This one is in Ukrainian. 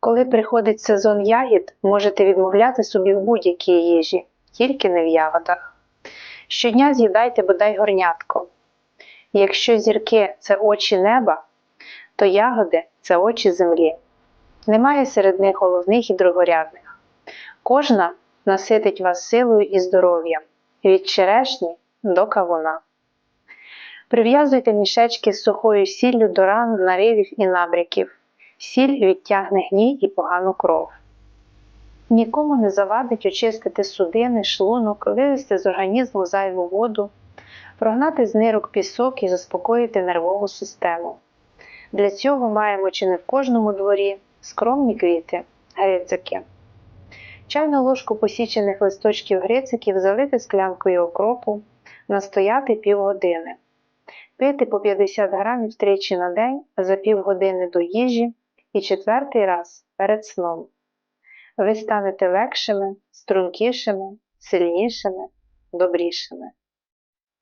Коли приходить сезон ягід, можете відмовляти собі в будь-якій їжі, тільки не в ягодах. Щодня з'їдайте бодай горнятко. Якщо зірки це очі неба, то ягоди це очі землі. Немає серед них головних і другорядних. Кожна наситить вас силою і здоров'ям від черешні до кавуна. Прив'язуйте мішечки з сухою сіллю до ран, наривів і набряків. Сіль відтягне гній і погану кров. Нікому не завадить очистити судини, шлунок, вивести з організму зайву воду, прогнати з нирок пісок і заспокоїти нервову систему. Для цього маємо чи не в кожному дворі скромні квіти, грицики. Чайну ложку посічених листочків грициків залити склянкою окропу, настояти півгодини. Пити по 50 грамів тричі на день за півгодини до їжі і четвертий раз перед сном. Ви станете легшими, стрункішими, сильнішими, добрішими.